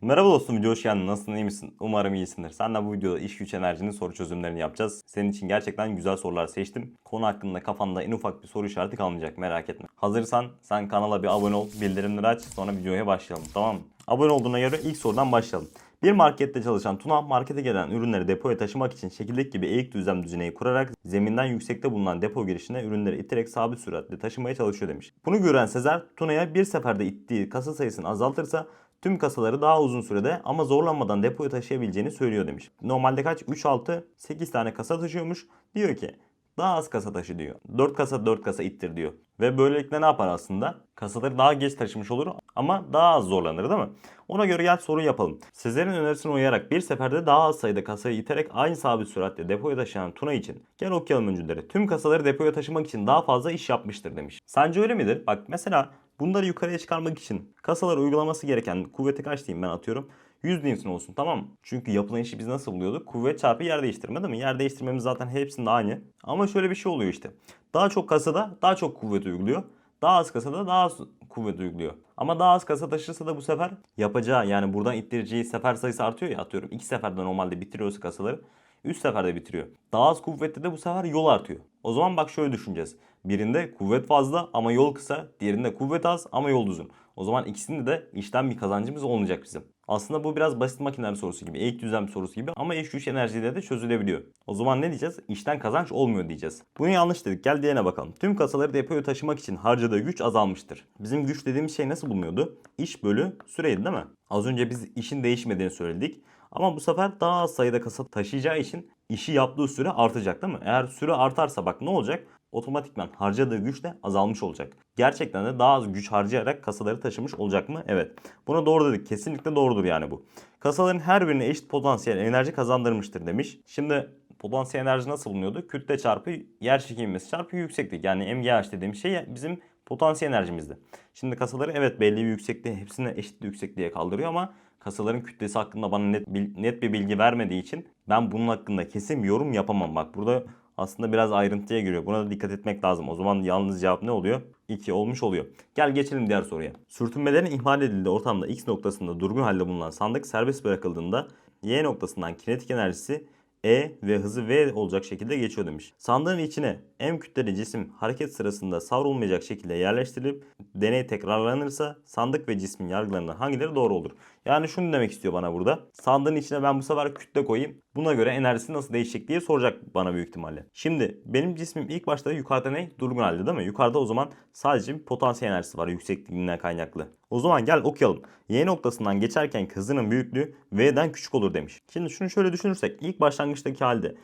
Merhaba dostum video hoş geldin. Nasılsın iyi misin? Umarım iyisindir. Senden bu videoda iş güç enerjinin soru çözümlerini yapacağız. Senin için gerçekten güzel sorular seçtim. Konu hakkında kafanda en ufak bir soru işareti kalmayacak merak etme. Hazırsan sen kanala bir abone ol, bildirimleri aç sonra videoya başlayalım tamam mı? Abone olduğuna göre ilk sorudan başlayalım. Bir markette çalışan Tuna markete gelen ürünleri depoya taşımak için şekildeki gibi eğik düzlem düzeneyi kurarak zeminden yüksekte bulunan depo girişine ürünleri iterek sabit süratle taşımaya çalışıyor demiş. Bunu gören Sezer Tuna'ya bir seferde ittiği kasa sayısını azaltırsa tüm kasaları daha uzun sürede ama zorlanmadan depoya taşıyabileceğini söylüyor demiş. Normalde kaç? 3, 6, 8 tane kasa taşıyormuş. Diyor ki daha az kasa taşı diyor. 4 kasa 4 kasa ittir diyor. Ve böylelikle ne yapar aslında? Kasaları daha geç taşımış olur ama daha az zorlanır değil mi? Ona göre gel soru yapalım. Sezer'in önerisine uyarak bir seferde daha az sayıda kasayı iterek aynı sabit süratle depoya taşıyan Tuna için gel okuyalım öncüleri. Tüm kasaları depoya taşımak için daha fazla iş yapmıştır demiş. Sence öyle midir? Bak mesela bunları yukarıya çıkarmak için kasalara uygulaması gereken kuvveti kaç diyeyim ben atıyorum. 100 Newton olsun tamam mı? Çünkü yapılan işi biz nasıl buluyorduk? Kuvvet çarpı yer değiştirme değil mi? Yer değiştirmemiz zaten hepsinde aynı. Ama şöyle bir şey oluyor işte. Daha çok kasada daha çok kuvvet uyguluyor. Daha az kasada daha az kuvvet uyguluyor. Ama daha az kasa taşırsa da bu sefer yapacağı yani buradan ittireceği sefer sayısı artıyor ya atıyorum. 2 seferde normalde bitiriyorsa kasaları. 3 seferde bitiriyor. Daha az kuvvetli de bu sefer yol artıyor. O zaman bak şöyle düşüneceğiz. Birinde kuvvet fazla ama yol kısa. Diğerinde kuvvet az ama yol uzun. O zaman ikisinde de işten bir kazancımız olmayacak bizim. Aslında bu biraz basit makineler sorusu gibi, eğik düzlem sorusu gibi ama iş güç enerjiyle de çözülebiliyor. O zaman ne diyeceğiz? İşten kazanç olmuyor diyeceğiz. Bunu yanlış dedik. Gel diğerine bakalım. Tüm kasaları depoya taşımak için harcadığı güç azalmıştır. Bizim güç dediğimiz şey nasıl bulunuyordu? İş bölü süreydi değil mi? Az önce biz işin değişmediğini söyledik. Ama bu sefer daha az sayıda kasa taşıyacağı için işi yaptığı süre artacak değil mi? Eğer süre artarsa bak ne olacak? Otomatikman harcadığı güç de azalmış olacak. Gerçekten de daha az güç harcayarak kasaları taşımış olacak mı? Evet. Buna doğru dedik. Kesinlikle doğrudur yani bu. Kasaların her birine eşit potansiyel enerji kazandırmıştır demiş. Şimdi potansiyel enerji nasıl bulunuyordu? Kütle çarpı yer çekilmesi çarpı yükseklik. Yani MGH dediğimiz şey bizim potansiyel enerjimizdi. Şimdi kasaları evet belli bir yüksekliğe hepsine eşit yüksekliğe kaldırıyor ama kasaların kütlesi hakkında bana net, net bir bilgi vermediği için ben bunun hakkında kesin bir yorum yapamam. Bak burada aslında biraz ayrıntıya giriyor. Buna da dikkat etmek lazım. O zaman yalnız cevap ne oluyor? 2 olmuş oluyor. Gel geçelim diğer soruya. Sürtünmelerin ihmal edildiği ortamda X noktasında durgun halde bulunan sandık serbest bırakıldığında Y noktasından kinetik enerjisi E ve hızı V olacak şekilde geçiyor demiş. Sandığın içine M kütleli cisim hareket sırasında savrulmayacak şekilde yerleştirilip deney tekrarlanırsa sandık ve cismin yargılarından hangileri doğru olur? Yani şunu demek istiyor bana burada. Sandığın içine ben bu sefer kütle koyayım. Buna göre enerjisi nasıl değişecek diye soracak bana büyük ihtimalle. Şimdi benim cismim ilk başta yukarıda ne? Durgun halde değil mi? Yukarıda o zaman sadece bir potansiyel enerjisi var yüksekliğinden kaynaklı. O zaman gel okuyalım. Y noktasından geçerken hızının büyüklüğü V'den küçük olur demiş. Şimdi şunu şöyle düşünürsek ilk başlangıçtaki halde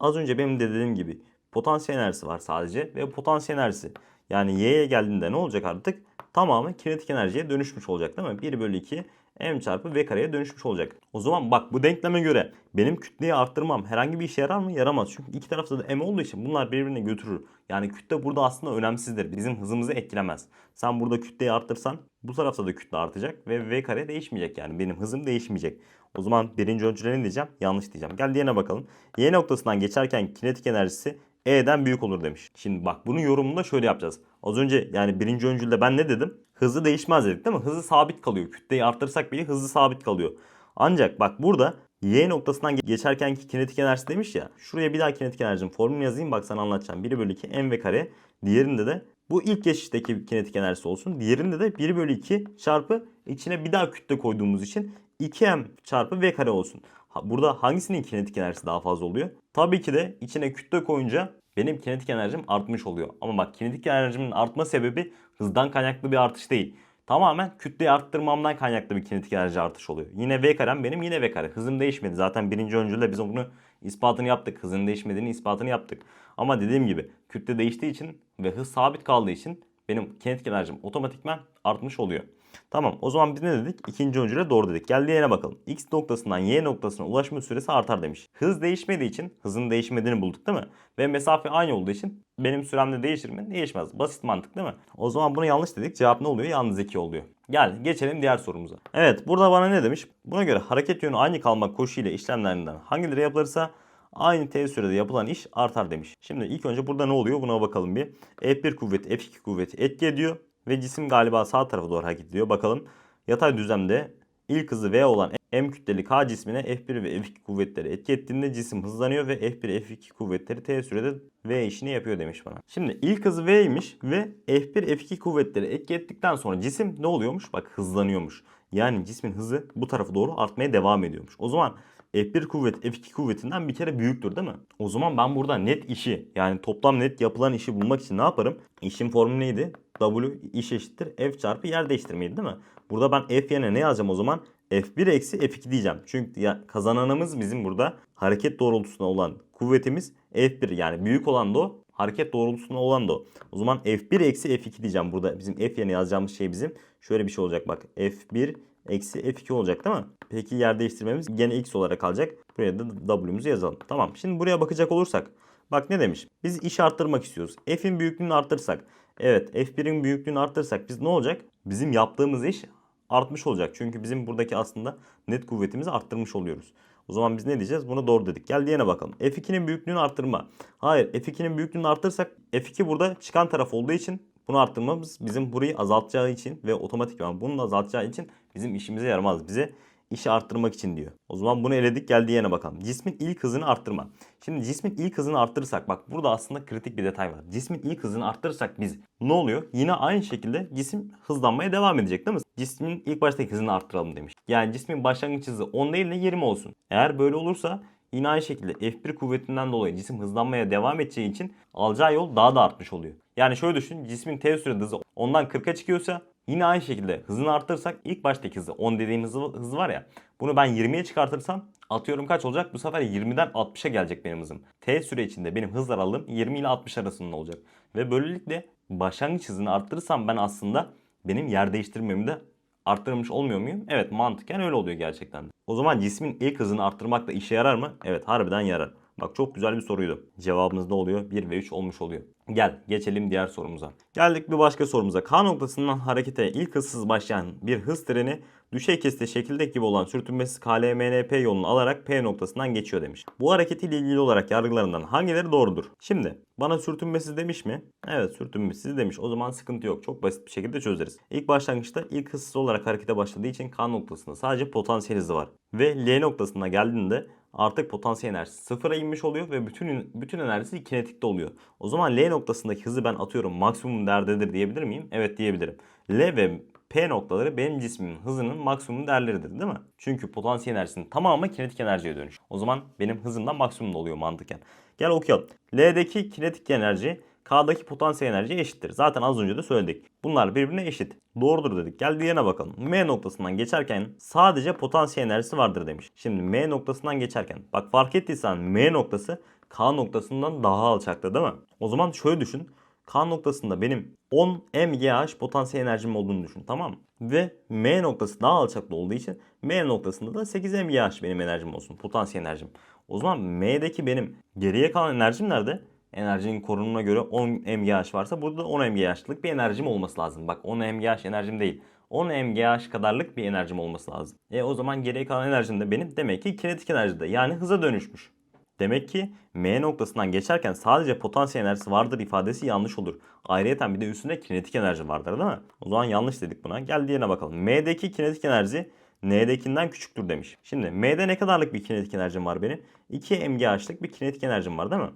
az önce benim de dediğim gibi potansiyel enerjisi var sadece ve potansiyel enerjisi yani Y'ye geldiğinde ne olacak artık? Tamamen kinetik enerjiye dönüşmüş olacak değil mi? 1 bölü 2 m çarpı v kareye dönüşmüş olacak. O zaman bak bu denkleme göre benim kütleyi arttırmam herhangi bir işe yarar mı? Yaramaz. Çünkü iki tarafta da m olduğu için bunlar birbirini götürür. Yani kütle burada aslında önemsizdir. Bizim hızımızı etkilemez. Sen burada kütleyi arttırsan bu tarafta da kütle artacak ve v kare değişmeyecek yani. Benim hızım değişmeyecek. O zaman birinci ölçüde ne diyeceğim? Yanlış diyeceğim. Gel diğerine bakalım. Y noktasından geçerken kinetik enerjisi E'den büyük olur demiş. Şimdi bak bunun yorumunu da şöyle yapacağız. Az önce yani birinci öncülde ben ne dedim? Hızı değişmez dedik değil mi? Hızı sabit kalıyor. Kütleyi arttırsak bile hızı sabit kalıyor. Ancak bak burada Y noktasından geçerkenki kinetik enerjisi demiş ya. Şuraya bir daha kinetik enerjinin formülünü yazayım bak sana anlatacağım. 1 bölü 2 m ve kare. Diğerinde de bu ilk geçişteki kinetik enerjisi olsun. Diğerinde de 1 bölü 2 çarpı içine bir daha kütle koyduğumuz için 2m çarpı v kare olsun. Burada hangisinin kinetik enerjisi daha fazla oluyor? Tabii ki de içine kütle koyunca benim kinetik enerjim artmış oluyor. Ama bak kinetik enerjimin artma sebebi hızdan kaynaklı bir artış değil. Tamamen kütleyi arttırmamdan kaynaklı bir kinetik enerji artış oluyor. Yine V karem benim yine V kare. Hızım değişmedi. Zaten birinci öncülde biz bunu ispatını yaptık. Hızın değişmediğini ispatını yaptık. Ama dediğim gibi kütle değiştiği için ve hız sabit kaldığı için benim kinetik enerjim otomatikman artmış oluyor. Tamam o zaman biz ne dedik? İkinci öncüle doğru dedik. Gel diğerine bakalım. X noktasından Y noktasına ulaşma süresi artar demiş. Hız değişmediği için hızın değişmediğini bulduk değil mi? Ve mesafe aynı olduğu için benim süremde değişir mi? Değişmez. Basit mantık değil mi? O zaman bunu yanlış dedik. Cevap ne oluyor? Yalnız 2 oluyor. Gel geçelim diğer sorumuza. Evet burada bana ne demiş? Buna göre hareket yönü aynı kalmak koşu ile işlemlerinden hangileri yapılırsa aynı t sürede yapılan iş artar demiş. Şimdi ilk önce burada ne oluyor buna bakalım bir. F1 kuvveti F2 kuvveti etki ediyor ve cisim galiba sağ tarafa doğru hareket ediyor. Bakalım yatay düzlemde ilk hızı V olan M kütleli K cismine F1 ve F2 kuvvetleri etki ettiğinde cisim hızlanıyor ve F1 F2 kuvvetleri T sürede V işini yapıyor demiş bana. Şimdi ilk hızı V'ymiş ve F1 F2 kuvvetleri etki ettikten sonra cisim ne oluyormuş? Bak hızlanıyormuş. Yani cismin hızı bu tarafa doğru artmaya devam ediyormuş. O zaman F1 kuvvet F2 kuvvetinden bir kere büyüktür değil mi? O zaman ben burada net işi yani toplam net yapılan işi bulmak için ne yaparım? İşin formülü neydi? W iş eşittir F çarpı yer değiştirmeydi değil mi? Burada ben F yerine ne yazacağım o zaman? F1 eksi F2 diyeceğim. Çünkü ya kazananımız bizim burada hareket doğrultusunda olan kuvvetimiz F1 yani büyük olan da o. Hareket doğrultusunda olan da o. O zaman F1 eksi F2 diyeceğim. Burada bizim F yerine yazacağımız şey bizim şöyle bir şey olacak bak. F1 eksi F2 olacak değil mi? Peki yer değiştirmemiz gene X olarak kalacak. Buraya da W'muzu yazalım. Tamam. Şimdi buraya bakacak olursak. Bak ne demiş? Biz iş arttırmak istiyoruz. F'in büyüklüğünü arttırsak. Evet F1'in büyüklüğünü arttırsak biz ne olacak? Bizim yaptığımız iş artmış olacak. Çünkü bizim buradaki aslında net kuvvetimizi arttırmış oluyoruz. O zaman biz ne diyeceğiz? Buna doğru dedik. Gel diyene bakalım. F2'nin büyüklüğünü arttırma. Hayır F2'nin büyüklüğünü arttırsak F2 burada çıkan taraf olduğu için bunu arttırmamız bizim burayı azaltacağı için ve otomatikman bunu azaltacağı için bizim işimize yaramaz. Bize işi arttırmak için diyor. O zaman bunu eledik gel diyene bakalım. Cismin ilk hızını arttırma. Şimdi cismin ilk hızını arttırırsak bak burada aslında kritik bir detay var. Cismin ilk hızını arttırırsak biz ne oluyor? Yine aynı şekilde cisim hızlanmaya devam edecek değil mi? Cismin ilk baştaki hızını arttıralım demiş. Yani cismin başlangıç hızı 10 değil de 20 olsun. Eğer böyle olursa yine aynı şekilde F1 kuvvetinden dolayı cisim hızlanmaya devam edeceği için alacağı yol daha da artmış oluyor. Yani şöyle düşün cismin T sürede hızı 10'dan 40'a çıkıyorsa Yine aynı şekilde hızını arttırırsak ilk baştaki hızı 10 dediğim hızı, hız var ya. Bunu ben 20'ye çıkartırsam atıyorum kaç olacak? Bu sefer 20'den 60'a gelecek benim hızım. T süre içinde benim hız aralığım 20 ile 60 arasında olacak. Ve böylelikle başlangıç hızını arttırırsam ben aslında benim yer değiştirmemi de arttırmış olmuyor muyum? Evet mantıken öyle oluyor gerçekten de. O zaman cismin ilk hızını arttırmak da işe yarar mı? Evet harbiden yarar. Bak çok güzel bir soruydu. Cevabımız ne oluyor? 1 ve 3 olmuş oluyor. Gel geçelim diğer sorumuza. Geldik bir başka sorumuza. K noktasından harekete ilk hızsız başlayan bir hız treni düşey kesite şekildeki gibi olan sürtünmesiz KLMNP yolunu alarak P noktasından geçiyor demiş. Bu hareketiyle ilgili olarak yargılarından hangileri doğrudur? Şimdi bana sürtünmesiz demiş mi? Evet sürtünmesiz demiş. O zaman sıkıntı yok. Çok basit bir şekilde çözeriz. İlk başlangıçta ilk hızsız olarak harekete başladığı için K noktasında sadece potansiyel hızı var. Ve L noktasına geldiğinde artık potansiyel enerjisi sıfıra inmiş oluyor ve bütün bütün enerjisi kinetikte oluyor. O zaman L noktasındaki hızı ben atıyorum maksimum değerdedir diyebilir miyim? Evet diyebilirim. L ve P noktaları benim cismimin hızının maksimum değerleridir değil mi? Çünkü potansiyel enerjisinin tamamı kinetik enerjiye dönüş. O zaman benim hızımdan maksimum oluyor mantıken. Gel okuyalım. L'deki kinetik enerji K'daki potansiyel enerji eşittir. Zaten az önce de söyledik. Bunlar birbirine eşit. Doğrudur dedik. Gel diğerine bakalım. M noktasından geçerken sadece potansiyel enerjisi vardır demiş. Şimdi M noktasından geçerken bak fark ettiysen M noktası K noktasından daha alçakta değil mi? O zaman şöyle düşün. K noktasında benim 10 mgh potansiyel enerjim olduğunu düşün tamam mı? Ve M noktası daha alçakta olduğu için M noktasında da 8 mgh benim enerjim olsun. Potansiyel enerjim. O zaman M'deki benim geriye kalan enerjim nerede? Enerjinin korunumuna göre 10 mgh varsa burada da 10 mgh'lık bir enerjim olması lazım. Bak 10 mgh enerjim değil. 10 mgh kadarlık bir enerjim olması lazım. E o zaman geriye kalan enerjim de benim demek ki kinetik enerjide yani hıza dönüşmüş. Demek ki M noktasından geçerken sadece potansiyel enerjisi vardır ifadesi yanlış olur. Ayrıca bir de üstünde kinetik enerji vardır değil mi? O zaman yanlış dedik buna. Gel diğerine bakalım. M'deki kinetik enerji N'dekinden küçüktür demiş. Şimdi M'de ne kadarlık bir kinetik enerjim var benim? 2 mgh'lık bir kinetik enerjim var değil mi?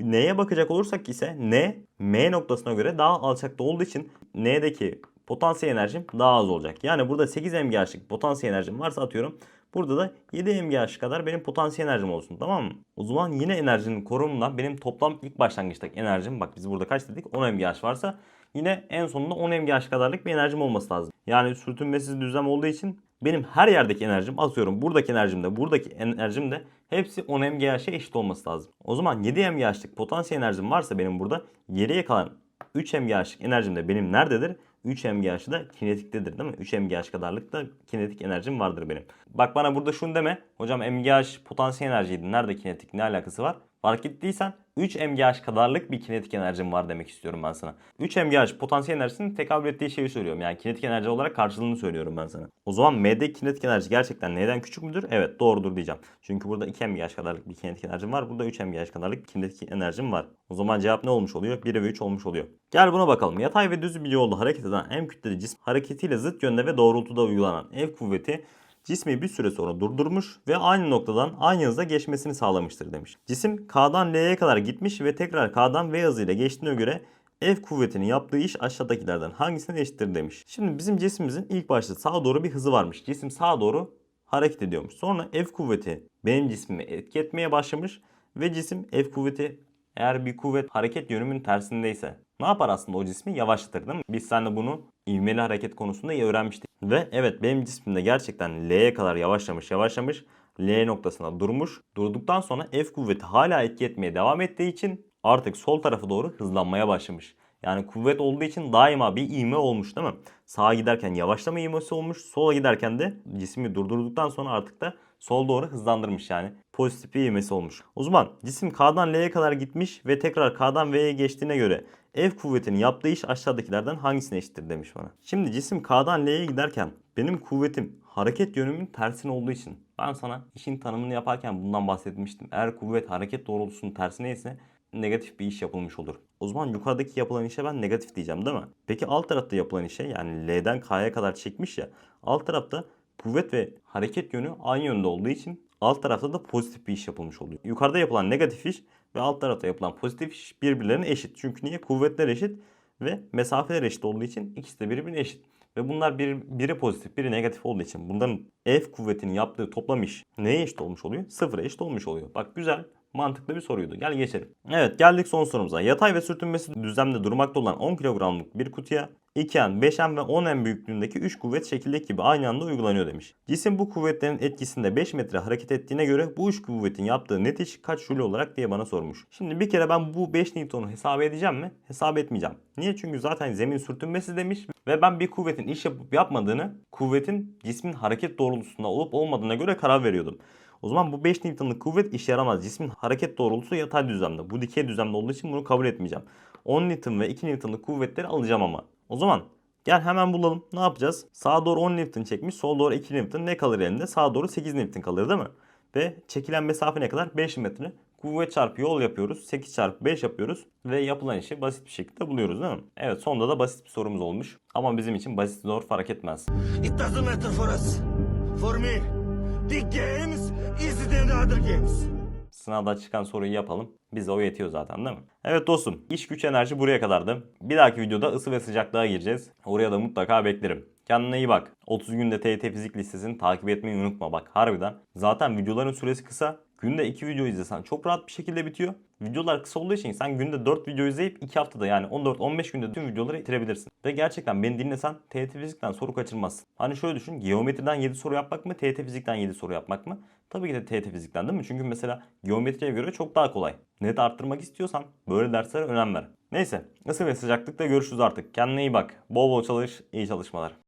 N'ye bakacak olursak ise N, M noktasına göre daha alçakta olduğu için N'deki potansiyel enerjim daha az olacak. Yani burada 8 mGh'lık potansiyel enerjim varsa atıyorum. Burada da 7 mGh kadar benim potansiyel enerjim olsun tamam mı? O zaman yine enerjinin korumundan benim toplam ilk başlangıçtaki enerjim bak biz burada kaç dedik 10 mGh varsa yine en sonunda 10 mGh kadarlık bir enerjim olması lazım. Yani sürtünmesiz düzlem olduğu için benim her yerdeki enerjim atıyorum buradaki enerjim de buradaki enerjim de hepsi 10 mGh'e eşit olması lazım. O zaman 7 mGh'lık potansiyel enerjim varsa benim burada geriye kalan 3 mGh'lık enerjim de benim nerededir? 3 mGh'ı da kinetiktedir değil mi? 3 mGh kadarlık da kinetik enerjim vardır benim. Bak bana burada şunu deme. Hocam mGh potansiyel enerjiydi. Nerede kinetik? Ne alakası var? Fark ettiysen 3 mgh kadarlık bir kinetik enerjim var demek istiyorum ben sana. 3 mgh potansiyel enerjisinin tekabül ettiği şeyi söylüyorum. Yani kinetik enerji olarak karşılığını söylüyorum ben sana. O zaman M'deki kinetik enerji gerçekten neden küçük müdür? Evet doğrudur diyeceğim. Çünkü burada 2 mgh kadarlık bir kinetik enerjim var. Burada 3 mgh kadarlık bir kinetik enerjim var. O zaman cevap ne olmuş oluyor? 1 ve 3 olmuş oluyor. Gel buna bakalım. Yatay ve düz bir yolda hareket eden M kütleli cisim hareketiyle zıt yönde ve doğrultuda uygulanan F kuvveti cismi bir süre sonra durdurmuş ve aynı noktadan aynı hızla geçmesini sağlamıştır demiş. Cisim K'dan L'ye kadar gitmiş ve tekrar K'dan V hızıyla geçtiğine göre F kuvvetinin yaptığı iş aşağıdakilerden hangisine eşittir demiş. Şimdi bizim cismimizin ilk başta sağa doğru bir hızı varmış. Cisim sağa doğru hareket ediyormuş. Sonra F kuvveti benim cismimi etki etmeye başlamış ve cisim F kuvveti eğer bir kuvvet hareket yönümün tersindeyse ne yapar aslında o cismi yavaşlatır değil mi? Biz seninle bunu ivmeli hareket konusunda iyi öğrenmiştik. Ve evet benim cismimde gerçekten L'ye kadar yavaşlamış yavaşlamış. L noktasına durmuş. Durduktan sonra F kuvveti hala etki etmeye devam ettiği için artık sol tarafa doğru hızlanmaya başlamış. Yani kuvvet olduğu için daima bir ivme olmuş değil mi? Sağa giderken yavaşlama ivmesi olmuş. Sola giderken de cismi durdurduktan sonra artık da sol doğru hızlandırmış yani. Pozitif bir ivmesi olmuş. O zaman cisim K'dan L'ye kadar gitmiş ve tekrar K'dan V'ye geçtiğine göre F kuvvetinin yaptığı iş aşağıdakilerden hangisine eşittir demiş bana. Şimdi cisim K'dan L'ye giderken benim kuvvetim hareket yönümün tersine olduğu için ben sana işin tanımını yaparken bundan bahsetmiştim. Eğer kuvvet hareket doğrultusunun tersine ise negatif bir iş yapılmış olur. O zaman yukarıdaki yapılan işe ben negatif diyeceğim değil mi? Peki alt tarafta yapılan işe yani L'den K'ya kadar çekmiş ya alt tarafta kuvvet ve hareket yönü aynı yönde olduğu için alt tarafta da pozitif bir iş yapılmış oluyor. Yukarıda yapılan negatif iş ve alt tarafta yapılan pozitif iş birbirlerine eşit. Çünkü niye? Kuvvetler eşit ve mesafeler eşit olduğu için ikisi de birbirine eşit. Ve bunlar bir, biri pozitif biri negatif olduğu için bunların F kuvvetinin yaptığı toplam iş neye eşit olmuş oluyor? Sıfıra eşit olmuş oluyor. Bak güzel mantıklı bir soruydu. Gel geçelim. Evet geldik son sorumuza. Yatay ve sürtünmesi düzlemde durmakta olan 10 kilogramlık bir kutuya 2N, 5N ve 10N büyüklüğündeki 3 kuvvet şekildeki gibi aynı anda uygulanıyor demiş. Cisim bu kuvvetlerin etkisinde 5 metre hareket ettiğine göre bu 3 kuvvetin yaptığı net iş kaç jüle olarak diye bana sormuş. Şimdi bir kere ben bu 5 Newton'u hesap edeceğim mi? Hesap etmeyeceğim. Niye? Çünkü zaten zemin sürtünmesi demiş ve ben bir kuvvetin iş yapıp yapmadığını kuvvetin cismin hareket doğrultusunda olup olmadığına göre karar veriyordum. O zaman bu 5 Newton'lık kuvvet işe yaramaz. Cismin hareket doğrultusu yatay düzlemde. Bu dikey düzlemde olduğu için bunu kabul etmeyeceğim. 10 Newton ve 2 Newton'lık kuvvetleri alacağım ama. O zaman gel hemen bulalım. Ne yapacağız? Sağa doğru 10 Newton çekmiş, sola doğru 2 Newton. Ne kalır elinde? Sağa doğru 8 Newton kalır değil mi? Ve çekilen mesafe ne kadar? 5 metre. Kuvvet çarpı yol yapıyoruz. 8 çarpı 5 yapıyoruz. Ve yapılan işi basit bir şekilde buluyoruz değil mi? Evet sonunda da basit bir sorumuz olmuş. Ama bizim için basit zor fark etmez. It doesn't matter for us. For me, the games is the other games. Sınavda çıkan soruyu yapalım. Bize o yetiyor zaten değil mi? Evet dostum iş güç enerji buraya kadardı. Bir dahaki videoda ısı ve sıcaklığa gireceğiz. Oraya da mutlaka beklerim. Kendine iyi bak. 30 günde TYT fizik listesini takip etmeyi unutma bak harbiden. Zaten videoların süresi kısa. Günde 2 video izlesen çok rahat bir şekilde bitiyor. Videolar kısa olduğu için sen günde 4 video izleyip 2 haftada yani 14-15 günde tüm videoları bitirebilirsin. Ve gerçekten beni dinlesen TYT fizikten soru kaçırmazsın. Hani şöyle düşün geometriden 7 soru yapmak mı TYT fizikten 7 soru yapmak mı? Tabii ki de TYT fizikten değil mi? Çünkü mesela geometriye göre çok daha kolay. Net arttırmak istiyorsan böyle derslere önem ver. Neyse ısı ve sıcaklıkta görüşürüz artık. Kendine iyi bak. Bol bol çalış, iyi çalışmalar.